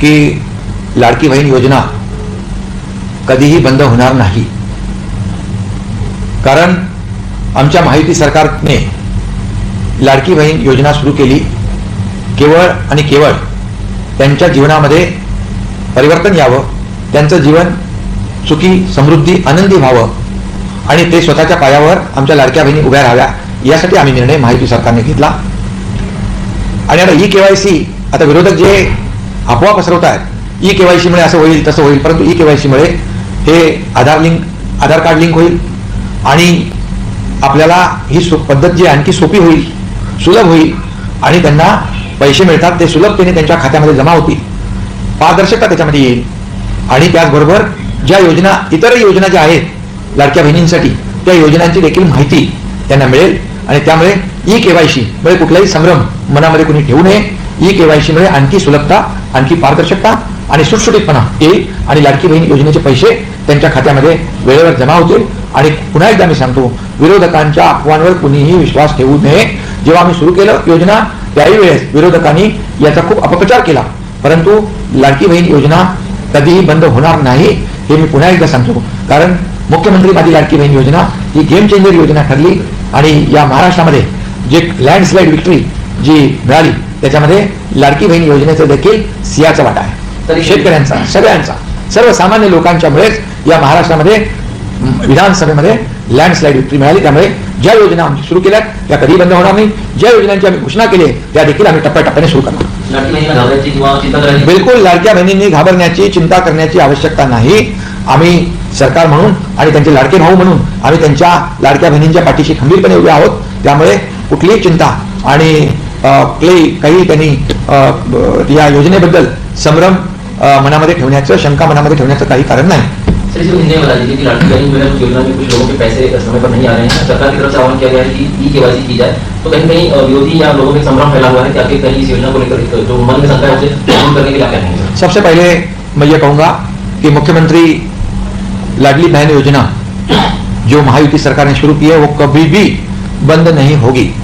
की लाडकी बहीण योजना कधीही बंद होणार नाही. कारण आमच्या माहिती सरकारने लाडकी बहीण योजना सुरू केली. केवळ आणि केवळ त्यांच्या जीवनामध्ये परिवर्तन यावं त्यांचं जीवन सुखी समृद्धी आनंदी व्हावं आणि ते स्वतःच्या पायावर आमच्या लाडक्या बहिणी उभ्या राहाव्या यासाठी आम्ही निर्णय माहिती सरकारने घेतला. आणि आता ई केवायसी आता विरोधक जे अफवा पसरवत आहेत ई केवायसीमुळे असं होईल तसं होईल परंतु ई केवायसीमुळे हे Aadhaar link Aadhaar card link होईल आणि आपल्याला ही सो पद्धत जी आणखी सोपी होईल सुलभ होईल आणि त्यांना पैसे मिळतात ते सुलभतेने त्यांच्या खात्यामध्ये जमा होतील. पारदर्शकता त्याच्यामध्ये येईल. आणि त्याचबरोबर ज्या योजना इतर योजना ज्या आहेत लाडक्या बहिणींसाठी त्या योजनांची देखील माहिती त्यांना मिळेल आणि त्यामुळे ई केवायसी मुळे कुठलाही संभ्रम मनामध्ये कुणी ठेवू नये. ई केवायसी मुळे आणखी सुलभता आणखी पारदर्शकता आणि सुटसुटीतपणा येईल आणि लाडकी बहीण योजनेचे पैसे त्यांच्या खात्यामध्ये वेळेवर जमा होतील. आणि पुन्हा एकदा मी सांगतो विरोधकांच्या अफवांवर कुणीही विश्वास ठेवू नये. जेव्हा आम्ही सुरू केलं योजना त्याही वेळेस विरोधकांनी याचा खूप अपप्रचार केला. परंतु लाडकी बहीण योजना कधीही बंद होणार नाही हे मी पुन्हा एकदा सांगतो. कारण मुख्यमंत्री माझी लाडकी बहीण योजना ही गेम चेंजर योजना ठरली. आणि या महाराष्ट्रामध्ये जे लँडस्लाईड विक्ट्री जी मिळाली त्याच्यामध्ये लाडकी बहीण योजनेचं देखील सियाचा वाटा आहे. तरी- शेतकऱ्यांचा सगळ्यांचा सर्वसामान्य लोकांच्यामुळेच या महाराष्ट्रामध्ये विधानसभेमध्ये लँडस्लाईड विक्ट्री मिळाली. त्यामुळे ज्या योजना आम्ही सुरू केल्या त्या कधीही बंद होणार नाही. ज्या योजनांची आम्ही घोषणा केली त्या देखील आम्ही टप्प्याटप्प्याने सुरू करणार. बिलकुल लाडक्या बहिणींनी घाबरण्याची चिंता करण्याची आवश्यकता नाही. आम्ही सरकार म्हणून आणि त्यांचे लाडके भाऊ म्हणून आम्ही त्यांच्या लाडक्या बहिणींच्या पाठीशी खंबीरपणे उभे आहोत. त्यामुळे कुठलीही चिंता आणि आपली काही त्यांनी संभ्रम मना ठेवण्याचं शंका मनामध्ये ठेवण्याचं काही कारण नाही. सबसे पहले मैं ये कहूँगा कि मुख्यमंत्री लाडली बहन योजना जो महायुति सरकार ने शुरू की है वो कभी भी बंद नहीं होगी।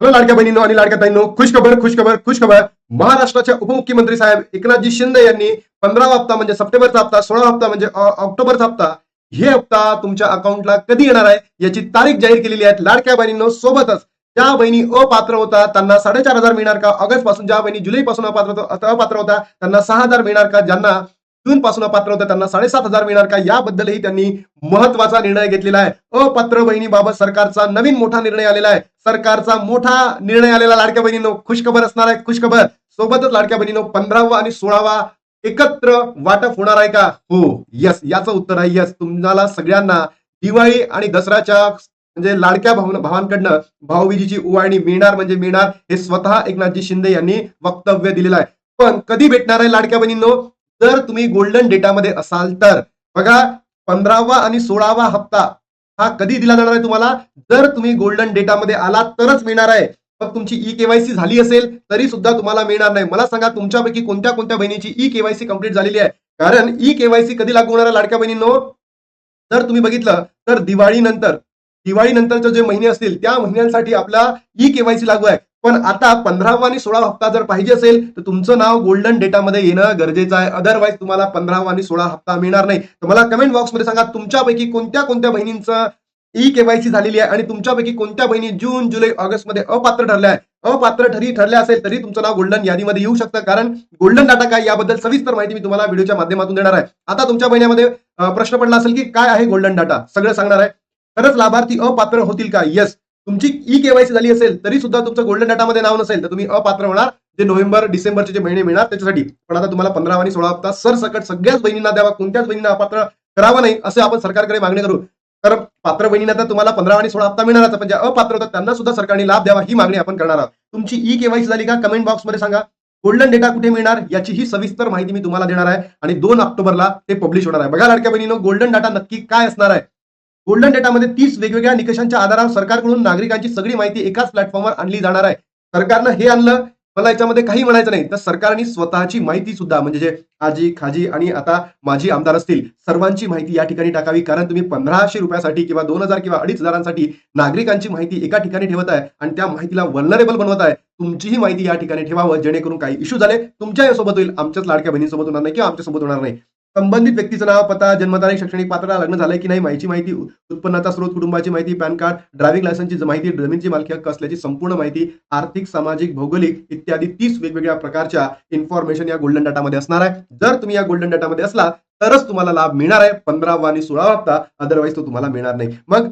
हॅलो लाडक्या बहिणींनो आणि लाडक्या ताईंनो खुशखबर खुशखबर खुशखबर. महाराष्ट्राचे उपमुख्यमंत्री साहेब एकनाथजी शिंदे यांनी पंधरावा हप्ता म्हणजे सप्टेंबरचा हप्ता सोळा हप्ता म्हणजे ऑक्टोबरचा हप्ता हे हप्ता तुमच्या अकाउंटला कधी येणार आहे याची तारीख जाहीर केलेली आहे. लाडक्या बहिणींनो सोबतच ज्या बहिणी अपात्र होता त्यांना साडेचार हजार मिळणार का? ऑगस्टपासून ज्या बहिणी जुलै पासून अपात्र होता- अपात्र होता त्यांना सहा हजार मिळणार का? ज्यांना जून पासून अपात्र होता. त्यांना साडेसात हजार मिळणार का? याबद्दलही त्यांनी महत्त्वाचा निर्णय घेतलेला आहे. अपात्र बहिणीबाबत सरकारचा नवीन मोठा निर्णय आलेला आहे. सरकारचा मोठा निर्णय आलेला लाडक्या बहिणींनो खुशखबर असणार आहे. खुशखबर. सोबतच लाडक्या बहिणीनो पंधरावा आणि सोळावा एकत्र वाटप होणार आहे का? हो यस याचं उत्तर आहे यस तुम्हाला सगळ्यांना दिवाळी आणि दसऱ्याच्या म्हणजे लाडक्या भाव भावांकडनं भाऊबीजीची उवाळणी मिळणार म्हणजे मिळणार हे स्वतः एकनाथजी शिंदे यांनी वक्तव्य दिलेलं आहे. पण कधी भेटणार आहे लाडक्या बहिणींनो? जर तुम्ही गोल्डन डेटामध्ये असाल तर बघा पंधरावा आणि सोळावा हप्ता हा कधी दिला जाणार आहे तुम्हाला? जर तुम्ही गोल्डन डेटामध्ये आलात तरच मिळणार आहे. मग तुमची ई केवायसी झाली असेल तरी सुद्धा तुम्हाला मिळणार नाही. मला सांगा तुमच्यापैकी कोणत्या कोणत्या बहिणीची ई केवायसी कंप्लीट झालेली आहे? कारण ई केवायसी कधी लागू होणार आहे लाडक्या बहिणींनो? जर तुम्ही बघितलं तर दिवाळीनंतर दिवाळीनंतरचे जे महिने असतील त्या महिन्यांसाठी आपला ई केवायसी लागू आहे. पण आता पंधरावा आणि सोळा हप्ता जर पाहिजे असेल तर तुमचं नाव गोल्डन डेटामध्ये येणं गरजेचं आहे. अदरवाईज तुम्हाला पंधरावा आणि सोळा हप्ता मिळणार नाही. तर मला कमेंट बॉक्समध्ये सांगा तुमच्यापैकी कोणत्या कोणत्या बहिणींचं ई केवायसी झालेली आहे? आणि तुमच्यापैकी कोणत्या बहिणी जून जुलै ऑगस्टमध्ये अपात्र ठरल्या आहे अपात्र ठरी ठरल्या असेल तरी तुमचं नाव गोल्डन यादीमध्ये येऊ शकतं. कारण गोल्डन डाटा काय याबद्दल सविस्तर माहिती मी तुम्हाला व्हिडिओच्या माध्यमातून देणार आहे. आता तुमच्या बहिण्यामध्ये प्रश्न पडला असेल की काय आहे गोल्डन डाटा सगळं सांगणार आहे. खरंच लाभार्थी अपात्र होतील का? येस तुमची ई केवायसी झाली असेल तरी सुद्धा तुमचं गोल्डन डाटामध्ये नाव नसेल तर तुम्ही अपात्र होणार. जे नोव्हेंबर डिसेंबरचे जे महिने मिळणार त्याच्यासाठी. पण आता तुम्हाला पंधरा आणि सोळा हप्ता सरसकट सगळ्याच बहिणींना द्यावा. कोणत्याच बहिणींना अपात्र करावं नाही असे आपण सरकारकडे मागणी करू. तर पात्र बहिणींना तर तुम्हाला पंधरा आणि सोळा हप्ता मिळणारच पण ज्या अपात्र होतात त्यांना सुद्धा सरकारने लाभ द्यावा ही मागणी आपण करणार आहोत. तुमची ई केवायसी झाली का कमेंट बॉक्समध्ये सांगा. गोल्डन डेटा कुठे मिळणार याची ही सविस्तर माहिती मी तुम्हाला देणार आहे. आणि दोन ऑक्टोबरला ते पब्लिश होणार आहे. बघा लाडक्या बहिणीनं गोल्डन डाटा नक्की काय असणार आहे? गोल्डन डेटामध्ये तीस वेगवेगळ्या निकषांच्या आधारावर सरकारकडून नागरिकांची सगळी माहिती एकाच प्लॅटफॉर्मवर आणली जाणार आहे. सरकारनं हे आणलं मला याच्यामध्ये काही म्हणायचं नाही. तर सरकारने स्वतःची माहिती सुद्धा म्हणजे जे आजी खाजी आणि आता माजी आमदार असतील सर्वांची माहिती या ठिकाणी टाकावी. कारण तुम्ही पंधराशे रुपयासाठी किंवा दोन हजार किंवा अडीच हजारांसाठी नागरिकांची माहिती एका ठिकाणी ठेवत आहे आणि त्या माहितीला वल्नरेबल बनवत आहे. तुमचीही माहिती या ठिकाणी ठेवावं जेणेकरून काही इश्यू झाले तुमच्यासोबत होईल. आमच्याच लाडक्या बहिणीसोबत होणार नाही किंवा आमच्यासोबत होणार नाही. संबंधित व्यक्तीचं नाव पत्ता जन्मतारीख शैक्षणिक पात्रता लग्न झालंय की नाही माहिती माहिती उत्पन्नाचा स्रोत कुटुंबाची माहिती पॅन कार्ड ड्रायव्हिंग लायसन्सची माहिती जमीनची मालकी हक्क असल्याची संपूर्ण माहिती आर्थिक सामाजिक भौगोलिक इत्यादी तीस वेगवेगळ्या प्रकारच्या इन्फॉर्मेशन या गोल्डन डाटामध्ये असणार आहे. जर तुम्ही या गोल्डन डाटामध्ये असला तरच तुम्हाला लाभ मिळणार आहे. पंधरावा आणि सोळावा हप्ता अदरवाईज तो तुम्हाला मिळणार नाही. मग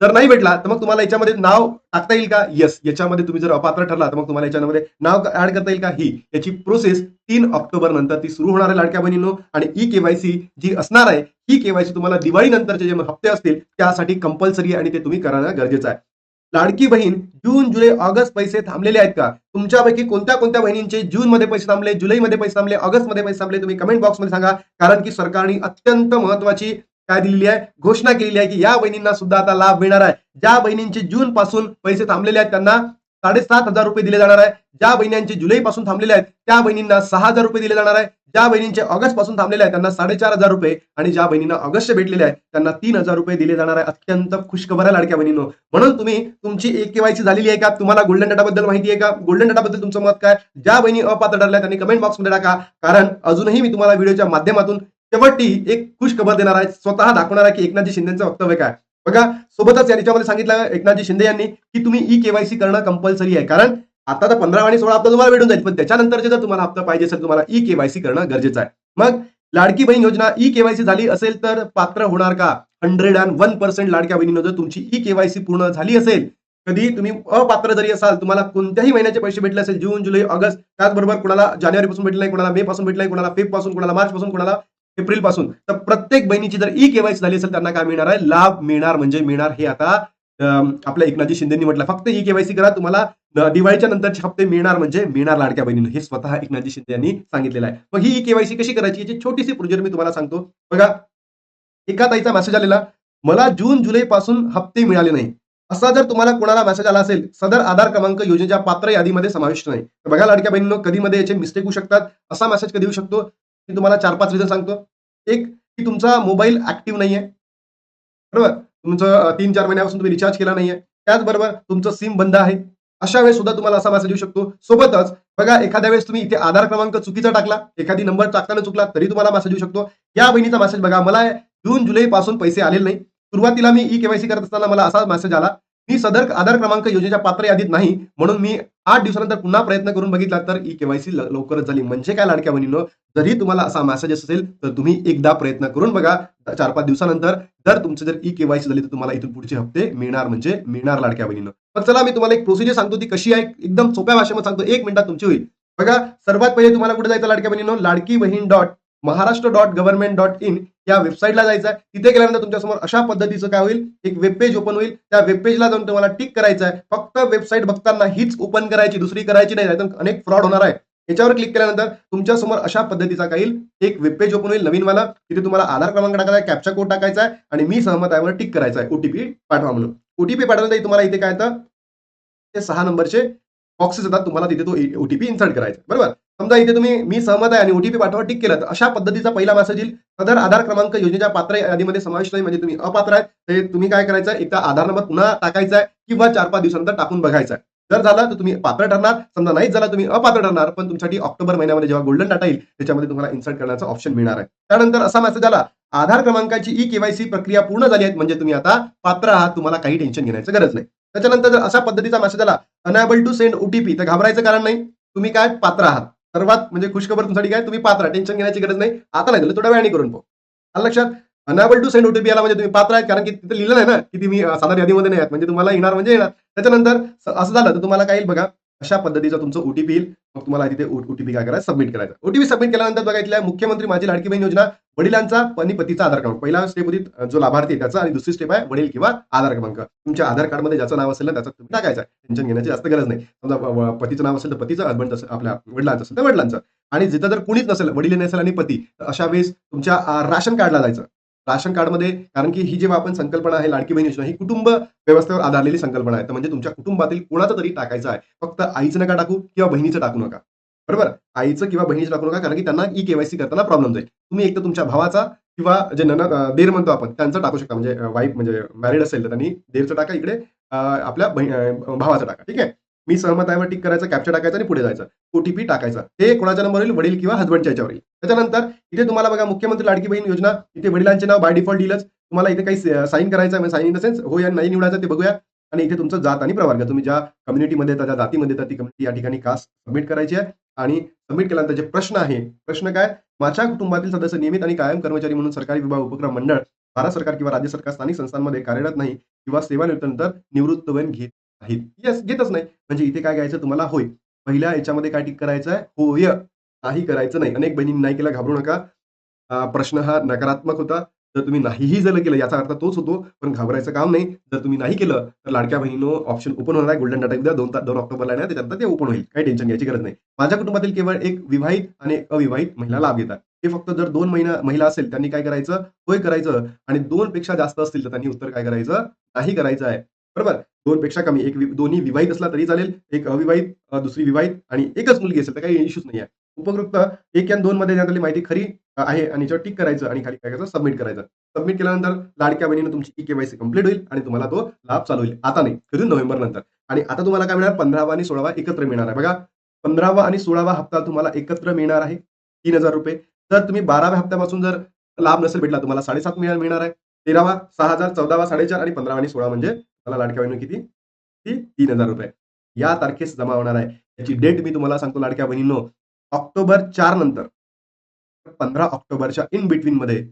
जर नाही भेटला तर मग तुम्हाला याच्यामध्ये नाव टाकता येईल का? येस याच्यामध्ये तुम्ही जर अपात्र ठरला तर मग तुम्हाला याच्यामध्ये नाव ऍड करता येईल का? ही याची प्रोसेस तीन ऑक्टोबर नंतर ती सुरू होणार आहे लाडक्या बहिणींनो. आणि ई केवायसी जी असणार आहे ही केवायसी तुम्हाला दिवाळी नंतरचे जे हप्ते असतील त्यासाठी कंपल्सरी आहे आणि ते तुम्ही करणं गरजेचं आहे. लाडकी बहीण जून जुलै ऑगस्ट पैसे थांबलेले आहेत का? तुमच्यापैकी कोणत्या कोणत्या बहिणींचे जून मध्ये पैसे थांबले जुलैमध्ये पैसे थांबले ऑगस्टमध्ये पैसे थांबले तुम्ही कमेंट बॉक्समध्ये सांगा. कारण की सरकारने अत्यंत महत्वाची काय दिलेली आहे. घोषणा केलेली आहे की या बहिणींना सुद्धा आता लाभ मिळणार आहे. ज्या बहिणींचे जून पासून पैसे थांबलेले आहेत त्यांना साडेसात हजार रुपये दिले जाणार आहे. ज्या बहिणींचे जुलै पासून थांबलेले आहेत त्या बहिणींना सहा हजार रुपये दिले जाणार आहे. ज्या बहिणींचे ऑगस्टपासून थांबलेले आहेत त्यांना साडेचार हजार रुपये. आणि ज्या बहिणींना ऑगस्ट भेटलेले आहेत त्यांना तीन हजार रुपये दिले जाणार आहे. अत्यंत खुशखबर आहे लाडक्या बहिणींनो. म्हणून तुम्ही तुमची एक केवायसी झालेली आहे का? तुम्हाला गोल्डन डाटाबद्दल माहिती आहे का? गोल्डन डाटाबद्दल तुमचं मत काय? ज्या बहिणी अपात्र ठरल्या त्यांनी कमेंट बॉक्समध्ये टाका. कारण अजूनही मी तुम्हाला व्हिडिओच्या माध्यमातून तेव्हा ती एक खुश खबर देणार आहे. स्वतः दाखवणार आहे की एकनाथजी शिंदेचं वक्तव्य काय? बघा सोबतच या याच्यामध्ये सांगितलं एकनाथजी शिंदे यांनी की तुम्ही ई केवायसी करणं कंपल्सरी आहे. कारण आता तर पंधरा आणि सोळा हप्ता तुम्हाला भेटून जाईल. पण त्याच्यानंतरचे जर तुम्हाला हप्ता पाहिजे असेल तुम्हाला ई केवायसी करणं गरजेचं आहे. मग लाडकी बहीण योजना ई केवायसी झाली असेल तर पात्र होणार का? हंड्रेड अँड वन पर्सेंट लाडक्या बहिणीनं जर तुमची ई केवायसी पूर्ण झाली असेल कधी तुम्ही अपात्र जरी असाल तुम्हाला कोणत्याही महिन्याचे पैसे भेटले असेल जून जुलै ऑगस्ट त्याचबरोबर कुणाला जानेवारी पासून भेटले कुणाला कोणाला मे पासून भेटले कोणाला फेबपासून कोणाला मार्च पासून कोणाला एप्रिलपासून तर प्रत्येक बहिणीची जर ई केवायसी झाली असेल त्यांना काय मिळणार आहे? लाभ मिळणार म्हणजे मिळणार हे आता आपल्या एकनाथजी शिंदेनी म्हटलं. फक्त ई केवायसी करा तुम्हाला दिवाळीच्या नंतरचे हप्ते मिळणार म्हणजे मिळणार लाडक्या बहिणीनं. हे स्वतः एकनाथजी शिंदे यांनी सांगितलेलं आहे. मग ही ई केवायसी कशी करायची? याची छोटीशी प्रोजेक्ट मी तुम्हाला सांगतो. बघा एका ताईचा मेसेज आलेला मला जून जुलै पासून हप्ते मिळाले नाही. असा जर तुम्हाला कोणाला मेसेज आला असेल सदर आधार क्रमांक योजनेच्या पात्र यादीमध्ये समाविष्ट नाही. तर बघा लाडक्या बहिणींनो कधी मध्ये याचे मिस्टेक होऊ शकतात. असा मेसेज कधी येऊ शकतो? मी तुम्हाला चार पाच रिझन सांगतो. एक की तुमचा मोबाईल ऍक्टिव्ह नाहीये. बरोबर? तुमचं तीन चार महिन्यापासून तुम्ही रिचार्ज केला नाहीये. त्याचबरोबर तुमचं सिम बंद आहे. अशा वेळेस सुद्धा तुम्हाला असा मेसेज येऊ शकतो. सोबतच बघा एखाद्या वेळेस तुम्ही इथे आधार क्रमांक चुकीचा टाकला एखादी नंबर टाकताना चुकला तरी तुम्हाला मेसेज येऊ शकतो. या बहिणीचा मेसेज बघा मला जून जुलै पासून पैसे आलेले नाही. सुरुवातीला मी ई केवायसी करत असताना मला असा मेसेज आला मी सदर आधार क्रमांक योजनेच्या पात्र यादीत नाही म्हणून मी आठ दिवसानंतर पुन्हा प्रयत्न करून बघितला तर ई केवायसी लवकरच झाली. म्हणजे काय लाडक्या बहिणीनं? जरी तुम्हाला असा मेसेज असेल तर तुम्ही एकदा प्रयत्न करून बघा. चार पाच दिवसानंतर जर तुमचं जर ई केवायसी झाली तर तुम्हाला इथून पुढचे हप्ते मिळणार म्हणजे मिळणार लाडक्या बहिणीनं. मग चला मी तुम्हाला एक प्रोसिजर सांगतो. ती कशी आहे? एकदम सोप्या भाषेमध्ये सांगतो. एक मिनिटात तुमची होईल. बघा सर्वात पहिले तुम्हाला कुठे जायचं लाडक्या बहिणीनं? Ladki Bahin dot Maharashtra dot government dot in या वेबसाईटला जायचं आहे. तिथे गेल्यानंतर तुमच्यासमोर अशा पद्धतीचं काय होईल? एक वेब पेज ओपन होईल. त्या वेब पेजला जाऊन तुम्हाला टिक करायचं आहे. फक्त वेबसाईट बघताना हीच ओपन करायची दुसरी करायची नाही. तर अनेक फ्रॉड होणार आहे. याच्यावर क्लिक केल्यानंतर तुमच्यासमोर अशा पद्धतीचा काही एक वेब पेज ओपन होईल. नवीनवाला तिथे तुम्हाला आधार क्रमांक टाकायचा आहे कॅप्चा कोड टाकायचा आहे आणि मी सहमत आहे टिक करायचा आहे. ओटीपी पाठवा म्हणून. ओटीपी पाठवल्यानंतर तुम्हाला इथे काय येतं? ते सहा नंबरचे बॉक्सेस येतात तुम्हाला तिथे तो ओटीपी इन्सर्ट करायचा बरोबर? समजा इथे तुम्ही मी सहमत आहे आणि ओटीपी पाठवा टिक केलं तर अशा पद्धतीचा पहिला मेसेज येईल. सदर आधार क्रमांक योजनेच्या पात्र यादीमध्ये समाविष्ट नाही म्हणजे तुम्ही अपात्र आहे. ते तुम्ही काय करायचं एकदा आधार नंबर पुन्हा टाकायचा आहे किंवा चार पाच दिवसानंतर टाकून बघायचा आहे. जर झाला तर तुम्ही पात्र ठरणार. समजा नाहीच झाला तुम्ही अपात्र ठरणार. पण तुमच्यासाठी ऑक्टोबर महिन्यामध्ये जेव्हा गोल्डन डाटा येईल त्याच्यामध्ये तुम्हाला इन्सर्ट करण्याचा ऑप्शन मिळणार आहे. त्यानंतर असा मेसेज आला आधार क्रमांकाची ई केवायसी प्रक्रिया पूर्ण झाली आहे म्हणजे तुम्ही आता पात्र आहात तुम्हाला काही टेन्शन घेण्याची गरज नाही. त्याच्यानंतर जर अशा पद्धतीचा मेसेज आला अनॅबल टू सेंड ओटीपी तर घाबरायचं कारण नाही. तुम्ही काय? पात्र आहात. सर्वात म्हणजे खुशखबर तुमच्यासाठी काय? तुम्ही पात्र टेन्शन घेण्याची गरज नाही. आता नाही दिलं थोड्या वेळाने करून पाहू. आलं लक्षात? अनॅबल टू सेंड ओटीपी आला म्हणजे तुम्ही पात्र आहेत. कारण की तिथे लिहिलं नाही ना की तुम्ही साधारण यादीमध्ये नाही आहेत. म्हणजे तुम्हाला येणार म्हणजे येणार. त्याच्यानंतर असं झालं तर तुम्हाला काय येईल बघा? अशा पद्धतीचा तुमचं ओटीपी येईल. मग तुम्हाला तिथे ओटीपी काय करायचं? सबमिट करायचं. ओटीपी सबमिट केल्यानंतर बघा इथल्या मुख्यमंत्री माझी लाडकी बहीण योजना वडिलांचा आणि पतीचा आधार क्रमांक पहिला स्टेप होती जो लाभार्थी आहे त्याचा आणि दुसरी स्टेप आहे वडील किंवा आधार क्रमांक. तुमच्या आधार कार्डमध्ये ज्याचं नाव असेल ना त्याचं तुम्ही टाकायचं टेन्शन घेण्याची जास्त गरज नाही. समजा पतीचं नाव असेल तर पतीचं हसबंड असेल आपल्या वडिलांचं असेल तर वडिलांचं. आणि जिथं जर कुणीच नसेल वडील नसेल आणि पती तर अशा वेळेस तुमच्या राशन कार्डला जायचं. राशन कार्डमध्ये कारण की ही जेव्हा आपण संकल्पना आहे लाडकी बहीण योजना ही कुटुंब व्यवस्थेवर आधारलेली संकल्पना आहे. तर म्हणजे तुमच्या कुटुंबातील कोणाचं तरी टाकायचं आहे. फक्त आईचं नका टाकू किंवा बहिणीचं टाकू नका. बरोबर? आईचं किंवा बहिणीचं टाकू नका कारण की त्यांना ई केवायसी करताना प्रॉब्लेम जाईल तुम्ही एक तर तुमच्या भावाचा किंवा जे नन देर म्हणतो आपण त्यांचं टाकू शकता. म्हणजे वाईफ म्हणजे मॅरिड असेल तर त्यांनी देरचं टाका इकडे आपल्या बही- भावाचं टाका. ठीक आहे? मी सहमत आहे टिक करायचं कॅप्चर टाकायचं आणि पुढे जायचं. ओटीपी टाकायचा. हे कोणाच्या नंबर येईल वडील किंवा हजबंडच्या याच्यावर येईल त्याच्यानंतर इथे तुम्हाला बघा मुख्यमंत्री लाडकी बहीण योजना इथे वडिलांचे नाव बाय डिफॉल्ट येईलच तुम्हाला इथे काही साईन करायचं आहे साईन इन द सेन्स हो या नाही निवडायचं ते बघूया. आणि इथे तुमचं जात आणि प्रवर्ग. तुम्ही ज्या कम्युनिटीमध्ये येतात जातीमध्ये ती कम्युनिटी या ठिकाणी कास्ट सबमिट करायची आहे. आणि सबमिट केल्यानंतर जे प्रश्न आहे प्रश्न काय? माझ्या कुटुंबातील सदस्य नियमित आणि कायम कर्मचारी म्हणून सरकारी विभाग उपक्रम मंडळ भारत सरकार किंवा राज्य सरकार स्थानिक संस्थांमध्ये कार्यरत नाही किंवा सेवानिवृत्तीनंतर निवृत्त वन घेत आहेत येस घेतच नाही. म्हणजे इथे काय घ्यायचं? तुम्हाला होय. पहिल्या याच्यामध्ये काय टिक करायचं आहे होय. नाही करायचं नाही. अनेक बहिणी नाही केला घाबरू नका. प्रश्न हा नकारात्मक होता. जर तुम्ही नाहीही जर केलं याचा अर्थ तोच होतो पण घाबरायचं काम नाही. जर तुम्ही नाही केलं तर लाडक्या बहिणीनो ऑप्शन ओपन होणार आहे. गोल्डन डाटा उद्या दोन दोन ऑक्टोबरला आहे. ना त्याच्यानंतर ते ओपन होईल. काही टेन्शन घ्यायची गरज नाही. माझ्या कुटुंबातील केवळ एक विवाहित आणि अविवाहित महिला लाभ घेतात. हे फक्त जर दोन महिना महिला असेल त्यांनी काय करायचं? होय करायचं. आणि दोन पेक्षा जास्त असतील तर त्यांनी उत्तर काय करायचं? नाही करायचं आहे. बरोबर? दोन पेक्षा कमी. एक दोन्ही विवाहित असला तरी चालेल एक अविवाहित दुसरी विवाहित आणि एकच मुलगी असेल तर काही इश्यूज नाही आहे उपकृत एक या दोन मध्ये देण्यात माहिती खरी आहे आणि याच्यावर टिक करायचं आणि खाली काय करायचं? सबमिट करायचं. सबमिट केल्यानंतर लाडक्या बहिणीनं तुमची ई केवायसी कंप्लीट होईल आणि तुम्हाला तो लाभ चालू होईल. आता नाही कधी नोव्हेंबर नंतर. आणि आता तुम्हाला काय मिळणार? पंधरावा आणि सोळावा एकत्र मिळणार आहे. बघा पंधरावा आणि सोळावा हप्ता तुम्हाला एकत्र मिळणार आहे. तीन हजार रुपये. तर तुम्ही बाराव्या हप्त्यापासून जर लाभ नसेल भेटला तुम्हाला साडेसात मिळणार मिळणार आहे. तेरावा सहा हजार चौदावा साडेचार आणि पंधरावा आणि सोळा म्हणजे मला लाडक्या बहिणी किती? ती तीन हजार रुपये. या तारखेस जमा होणार आहे. याची डेट मी तुम्हाला सांगतो लाडक्या बहिणींनो. ऑक्टोबर चार नंतर पंधरा ऑक्टोबरच्या इन बिटवीन मध्ये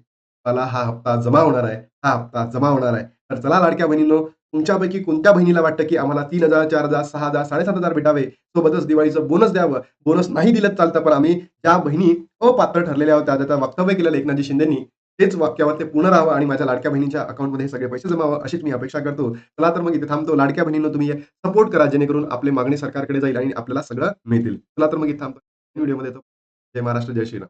मला हा हप्ता जमा होणार आहे. हा हप्ता जमा होणार आहे. तर चला लाडक्या बहिणींनो तुमच्यापैकी कोणत्या बहिणीला वाटतं की आम्हाला तीन हजार चार हजार सहा हजार साडेसात हजार भेटावे? सोबतच दिवाळीचं बोनस द्यावं. बोनस नाही दिलं चालतं पण आम्ही ज्या बहिणी अपात्र ठरलेल्या होत्या त्याचं वक्तव्य केलेलं एकनाथजी शिंदेनी तेच वाक्यावर ते पूर्ण राहावं आणि माझ्या लाडक्या बहिणीच्या अकाउंटमध्ये सगळे पैसे जमावं अशीच मी अपेक्षा करतो. चला तर मग इथे थांबतो. लाडक्या बहिणींना तुम्ही सपोर्ट करा जेणेकरून आपली मागणी सरकारकडे जाईल आणि आपल्याला सगळं मिळतील. चला तर मग इथे थांबतो. व्हिडिओमध्ये जय महाराष्ट्र जय श्रीराम.